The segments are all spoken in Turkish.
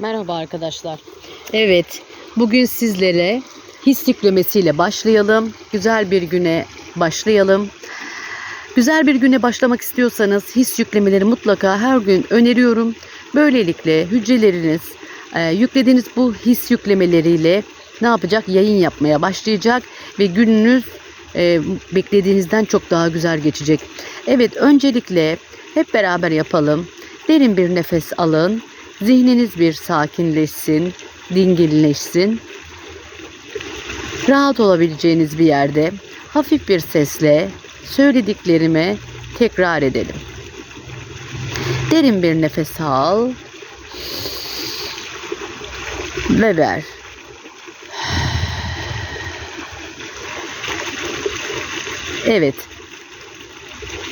Merhaba arkadaşlar. Evet, bugün sizlere his yüklemesiyle başlayalım. Güzel bir güne başlayalım. Güzel bir güne başlamak istiyorsanız his yüklemeleri mutlaka her gün öneriyorum. Böylelikle hücreleriniz e, yüklediğiniz bu his yüklemeleriyle ne yapacak? Yayın yapmaya başlayacak ve gününüz e, beklediğinizden çok daha güzel geçecek. Evet, öncelikle hep beraber yapalım. Derin bir nefes alın. Zihniniz bir sakinleşsin, dinginleşsin. Rahat olabileceğiniz bir yerde hafif bir sesle söylediklerimi tekrar edelim. Derin bir nefes al ve ver. Evet.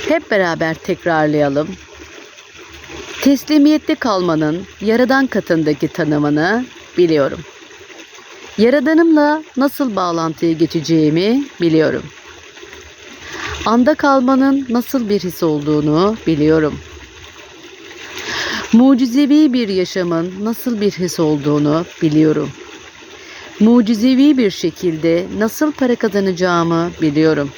Hep beraber tekrarlayalım. Teslimiyette kalmanın yaradan katındaki tanımını biliyorum. Yaradanımla nasıl bağlantıya geçeceğimi biliyorum. Anda kalmanın nasıl bir his olduğunu biliyorum. Mucizevi bir yaşamın nasıl bir his olduğunu biliyorum. Mucizevi bir şekilde nasıl para kazanacağımı biliyorum.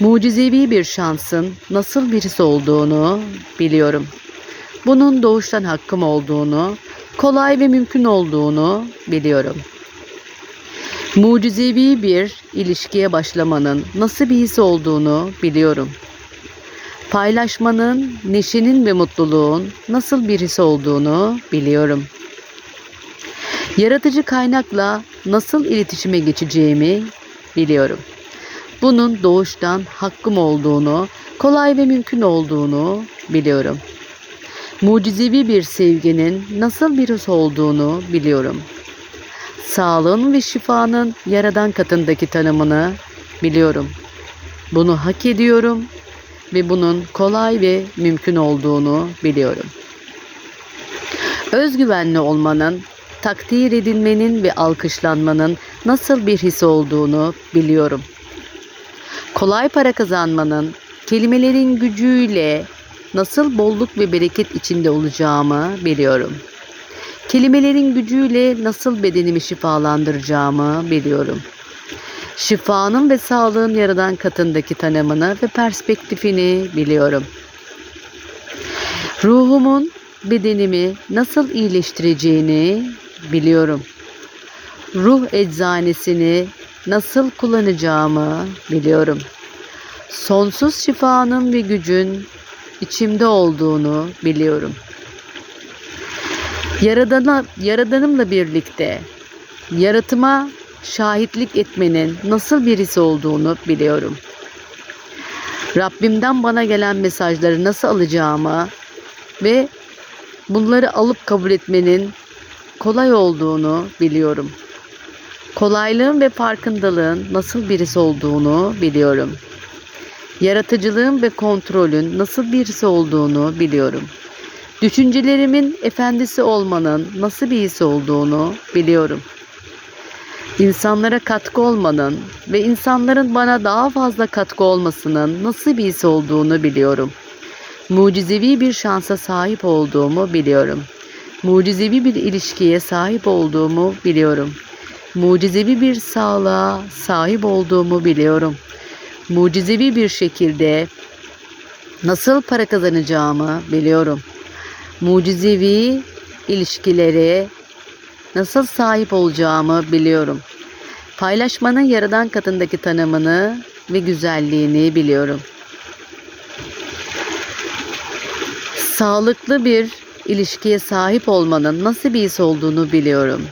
Mucizevi bir şansın nasıl bir his olduğunu biliyorum. Bunun doğuştan hakkım olduğunu, kolay ve mümkün olduğunu biliyorum. Mucizevi bir ilişkiye başlamanın nasıl bir his olduğunu biliyorum. Paylaşmanın, neşenin ve mutluluğun nasıl bir his olduğunu biliyorum. Yaratıcı kaynakla nasıl iletişime geçeceğimi biliyorum. Bunun doğuştan hakkım olduğunu, kolay ve mümkün olduğunu biliyorum. Mucizevi bir sevginin nasıl bir his olduğunu biliyorum. Sağlığın ve şifanın yaradan katındaki tanımını biliyorum. Bunu hak ediyorum ve bunun kolay ve mümkün olduğunu biliyorum. Özgüvenli olmanın, takdir edilmenin ve alkışlanmanın nasıl bir his olduğunu biliyorum. Kolay para kazanmanın kelimelerin gücüyle nasıl bolluk ve bereket içinde olacağımı biliyorum. Kelimelerin gücüyle nasıl bedenimi şifalandıracağımı biliyorum. Şifanın ve sağlığın yaradan katındaki tanımını ve perspektifini biliyorum. Ruhumun bedenimi nasıl iyileştireceğini biliyorum. Ruh eczanesini nasıl kullanacağımı biliyorum. Sonsuz şifanın ve gücün içimde olduğunu biliyorum. Yaradana, yaradanımla birlikte yaratıma şahitlik etmenin nasıl birisi olduğunu biliyorum. Rabbimden bana gelen mesajları nasıl alacağımı ve bunları alıp kabul etmenin kolay olduğunu biliyorum. Kolaylığın ve farkındalığın nasıl birisi olduğunu biliyorum. Yaratıcılığın ve kontrolün nasıl birisi olduğunu biliyorum. Düşüncelerimin efendisi olmanın nasıl bir his olduğunu biliyorum. İnsanlara katkı olmanın ve insanların bana daha fazla katkı olmasının nasıl bir his olduğunu biliyorum. Mucizevi bir şansa sahip olduğumu biliyorum. Mucizevi bir ilişkiye sahip olduğumu biliyorum. Mucizevi bir sağlığa sahip olduğumu biliyorum. Mucizevi bir şekilde nasıl para kazanacağımı biliyorum. Mucizevi ilişkilere nasıl sahip olacağımı biliyorum. Paylaşmanın yaradan katındaki tanımını ve güzelliğini biliyorum. Sağlıklı bir ilişkiye sahip olmanın nasıl bir his olduğunu biliyorum.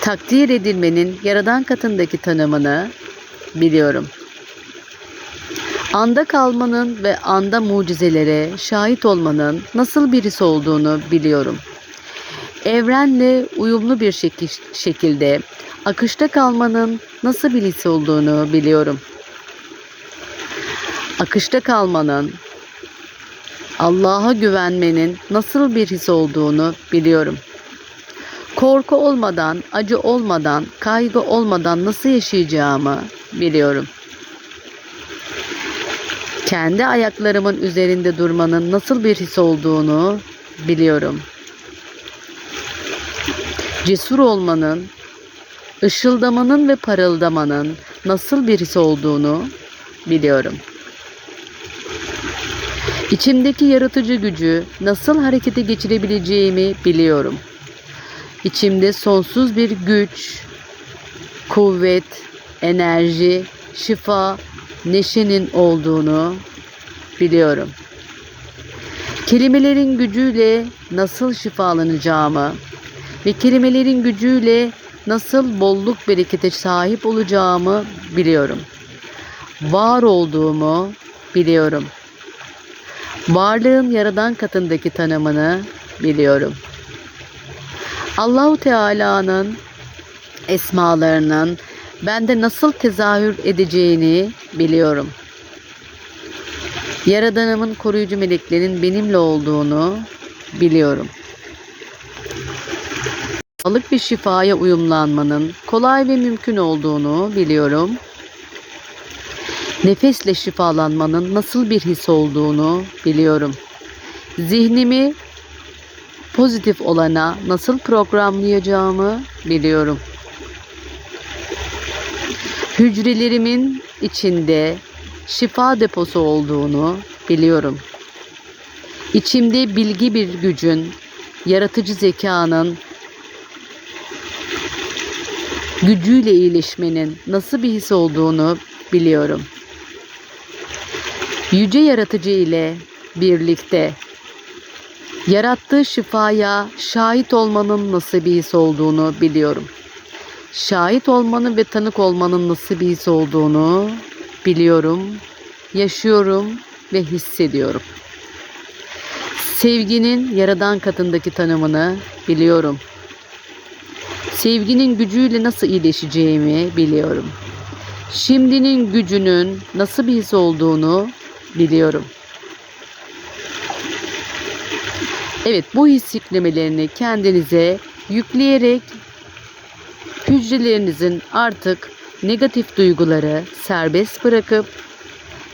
Takdir edilmenin yaradan katındaki tanımını biliyorum. Anda kalmanın ve anda mucizelere şahit olmanın nasıl birisi olduğunu biliyorum. Evrenle uyumlu bir şekil, şekilde akışta kalmanın nasıl bir his olduğunu biliyorum. Akışta kalmanın, Allah'a güvenmenin nasıl bir his olduğunu biliyorum. Korku olmadan, acı olmadan, kaygı olmadan nasıl yaşayacağımı biliyorum. Kendi ayaklarımın üzerinde durmanın nasıl bir his olduğunu biliyorum. Cesur olmanın, ışıldamanın ve parıldamanın nasıl bir his olduğunu biliyorum. İçimdeki yaratıcı gücü nasıl harekete geçirebileceğimi biliyorum. İçimde sonsuz bir güç, kuvvet, enerji, şifa, neşenin olduğunu biliyorum. Kelimelerin gücüyle nasıl şifalanacağımı ve kelimelerin gücüyle nasıl bolluk berekete sahip olacağımı biliyorum. Var olduğumu biliyorum. Varlığın yaradan katındaki tanımını biliyorum. Allahu Teala'nın esmalarının bende nasıl tezahür edeceğini biliyorum. Yaradanımın koruyucu meleklerin benimle olduğunu biliyorum. Sağlık bir şifaya uyumlanmanın kolay ve mümkün olduğunu biliyorum. Nefesle şifalanmanın nasıl bir his olduğunu biliyorum. Zihnimi pozitif olana nasıl programlayacağımı biliyorum. Hücrelerimin içinde şifa deposu olduğunu biliyorum. İçimde bilgi bir gücün, yaratıcı zekanın gücüyle iyileşmenin nasıl bir his olduğunu biliyorum. Yüce yaratıcı ile birlikte yarattığı şifaya şahit olmanın nasıl bir his olduğunu biliyorum. Şahit olmanın ve tanık olmanın nasıl bir his olduğunu biliyorum, yaşıyorum ve hissediyorum. Sevginin yaradan katındaki tanımını biliyorum. Sevginin gücüyle nasıl iyileşeceğimi biliyorum. Şimdinin gücünün nasıl bir his olduğunu biliyorum. Evet bu his yüklemelerini kendinize yükleyerek hücrelerinizin artık negatif duyguları serbest bırakıp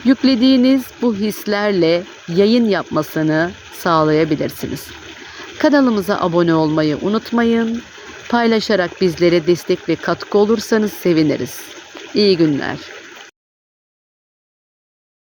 yüklediğiniz bu hislerle yayın yapmasını sağlayabilirsiniz. Kanalımıza abone olmayı unutmayın. Paylaşarak bizlere destek ve katkı olursanız seviniriz. İyi günler.